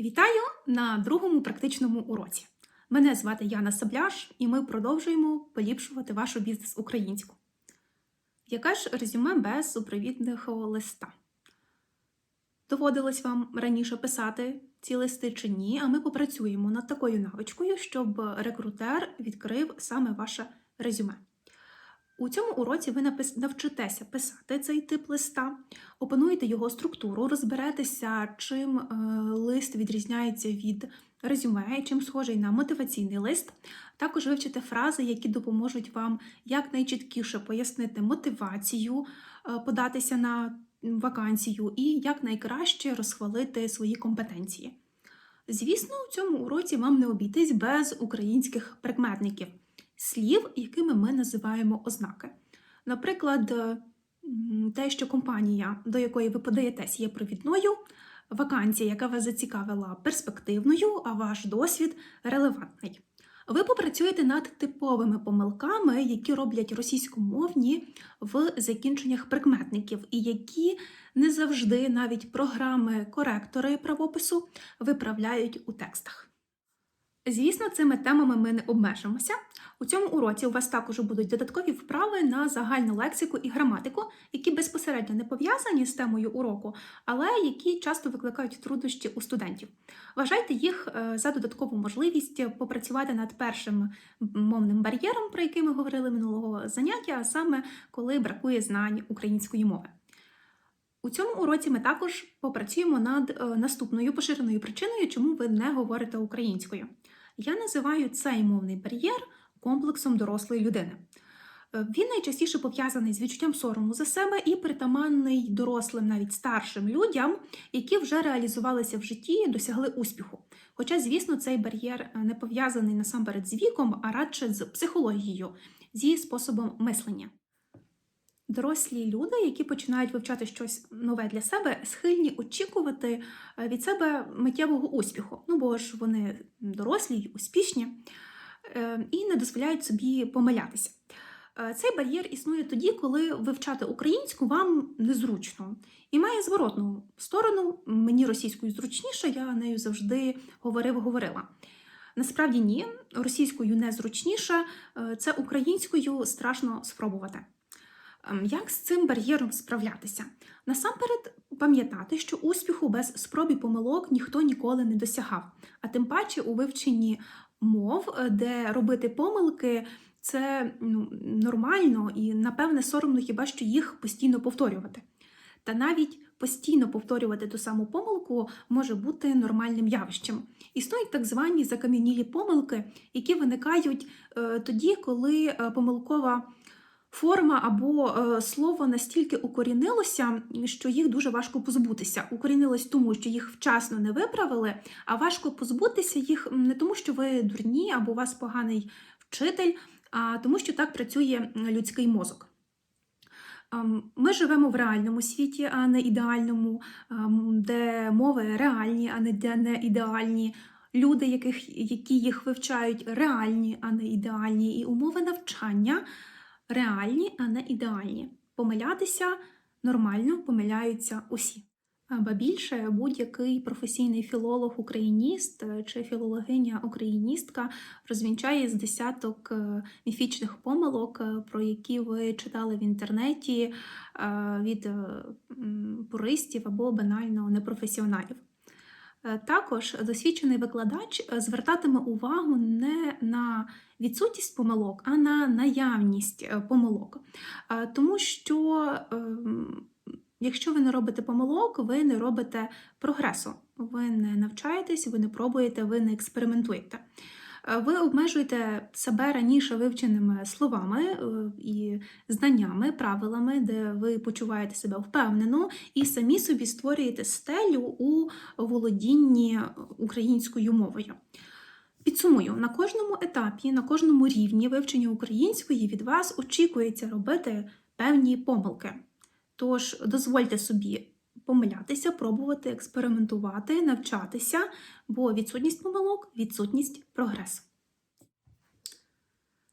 Вітаю на другому практичному уроці. Мене звати Яна Сабляш, і ми продовжуємо поліпшувати вашу бізнес українську. Яке ж резюме без супровідного листа? Доводилось вам раніше писати ці листи чи ні, а ми попрацюємо над такою навичкою, щоб рекрутер відкрив саме ваше резюме. У цьому уроці ви напис- навчитеся писати цей тип листа, опануєте його структуру, розберетеся, чим е, лист відрізняється від резюме, чим схожий на мотиваційний лист. Також вивчите фрази, які допоможуть вам якнайчіткіше пояснити мотивацію, е, податися на вакансію і як найкраще розхвалити свої компетенції. Звісно, у цьому уроці вам не обійтись без українських прикметників, слів, якими ми називаємо ознаки. Наприклад, е, те, що компанія, до якої ви подаєтесь, є провідною, вакансія, яка вас зацікавила, перспективною, а ваш досвід релевантний. Ви попрацюєте над типовими помилками, які роблять російськомовні в закінченнях прикметників, і які не завжди навіть програми-коректори правопису виправляють у текстах. Звісно, цими темами ми не обмежимося. У цьому уроці у вас також будуть додаткові вправи на загальну лексику і граматику, які безпосередньо не пов'язані з темою уроку, але які часто викликають труднощі у студентів. Вважайте їх е, за додаткову можливість попрацювати над першим мовним бар'єром, про який ми говорили минулого заняття, а саме коли бракує знань української мови. У цьому уроці ми також попрацюємо над е, наступною поширеною причиною, чому ви не говорите українською. Я називаю цей мовний бар'єр комплексом дорослої людини. Е, Він найчастіше пов'язаний з відчуттям сорому за себе і притаманний дорослим, навіть старшим людям, які вже реалізувалися в житті і досягли успіху. Хоча, звісно, цей бар'єр е, не пов'язаний насамперед з віком, а радше з психологією, зі способом мислення. Дорослі люди, які починають вивчати щось нове для себе, схильні очікувати е, від себе миттєвого успіху. Ну бо ж вони дорослі й успішні е, і не дозволяють собі помилятися. Е, Цей бар'єр існує тоді, коли вивчати українську вам незручно і має зворотну сторону. Мені російською зручніше, я нею завжди говорив-говорила. Насправді ні, російською незручніше, це українською страшно спробувати. Ем, Як з цим бар'єром справлятися? Насамперед, пам'ятати, що успіху без спроб помилок ніхто ніколи не досягав, а тим паче у вивченні мов, е, де робити помилки, це ну, нормально і, напевне, соромно хіба що їх постійно повторювати. Та навіть постійно повторювати ту саму помилку може бути нормальним явищем. Існують так звані закам'янілі помилки, які виникають е, тоді, коли е, помилкова форма або е, слово настільки укорінилося, що їх дуже важко позбутися. Укорінилось тому, що їх вчасно не виправили, а важко позбутися їх не тому, що ви дурні або у вас поганий вчитель, а тому, що так працює людський мозок. Ем, Ми живемо в реальному світі, а не ідеальному, ем, де мови реальні, а не де не ідеальні. Люди, яких, які їх вивчають, реальні, а не ідеальні, і умови навчання реальні, а не ідеальні. Помилятися нормально помиляються усі. Ба більше будь-який професійний філолог-україніст е, чи філологиня-україністка розвінчає з десяток е, міфічних помилок, е, про які ви читали в інтернеті від пуристів або банально непрофесіоналів. Е, Також досвідчений викладач е, звертатиме увагу не на відсутність помилок, а на наявність е, помилок. Тому що ем, якщо ви не робите помилок, ви не робите прогресу. Ви не навчаєтесь, ви не пробуєте, ви не експериментуєте. Е, Ви обмежуєте себе раніше вивченими словами е, і знаннями, правилами, де ви почуваєте себе впевнено, і самі собі створюєте стелю у володінні українською мовою. Підсумую, на кожному етапі, на кожному рівні вивчення української від вас очікується робити певні помилки. Тож дозвольте собі помилятися, пробувати, експериментувати, навчатися, бо відсутність помилок відсутність прогресу.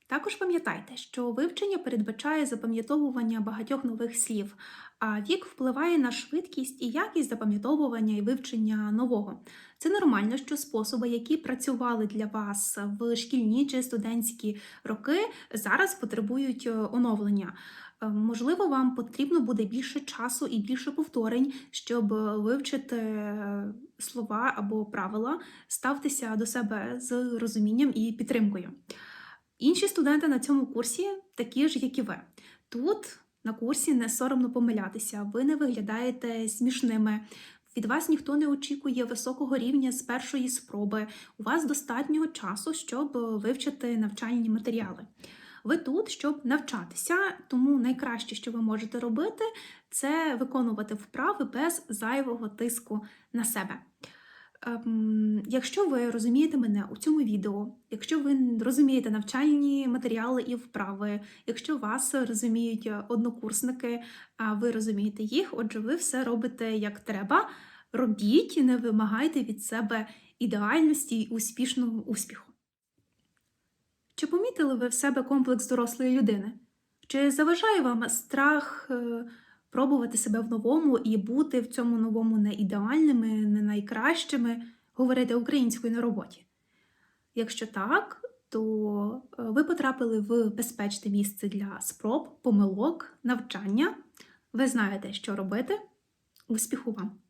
Також пам'ятайте, що вивчення передбачає запам'ятовування багатьох нових слів, а вік впливає на швидкість і якість запам'ятовування і вивчення нового. Це нормально, що способи, які працювали для вас в шкільні чи студентські роки, зараз потребують е, оновлення. Е, Можливо, вам потрібно буде більше часу і більше повторень, щоб е, вивчити слова або правила, ставтеся до себе з розумінням і підтримкою. Інші студенти на цьому курсі такі ж, як і ви. Тут на курсі не соромно помилятися, ви не виглядаєте смішними. Від вас ніхто не очікує високого рівня з першої спроби. У вас достатньо часу, щоб вивчити навчальні матеріали. Ви тут, щоб навчатися, тому найкраще, що ви можете робити, це виконувати вправи без зайвого тиску на себе. Ем, Якщо ви розумієте мене у цьому відео, якщо ви розумієте навчальні матеріали і вправи, якщо вас розуміють однокурсники, а ви розумієте їх, отже, ви все робите як треба. Робіть, не вимагайте від себе ідеальності і успішного успіху. Чи помітили ви в себе комплекс дорослої людини? Чи заважає вам страх е, пробувати себе в новому і бути в цьому новому не ідеальними, не найкращими, говорити українською на роботі? Якщо так, то е, ви потрапили в безпечне місце для спроб, помилок, навчання. Ви знаєте, що робити. Успіху вам!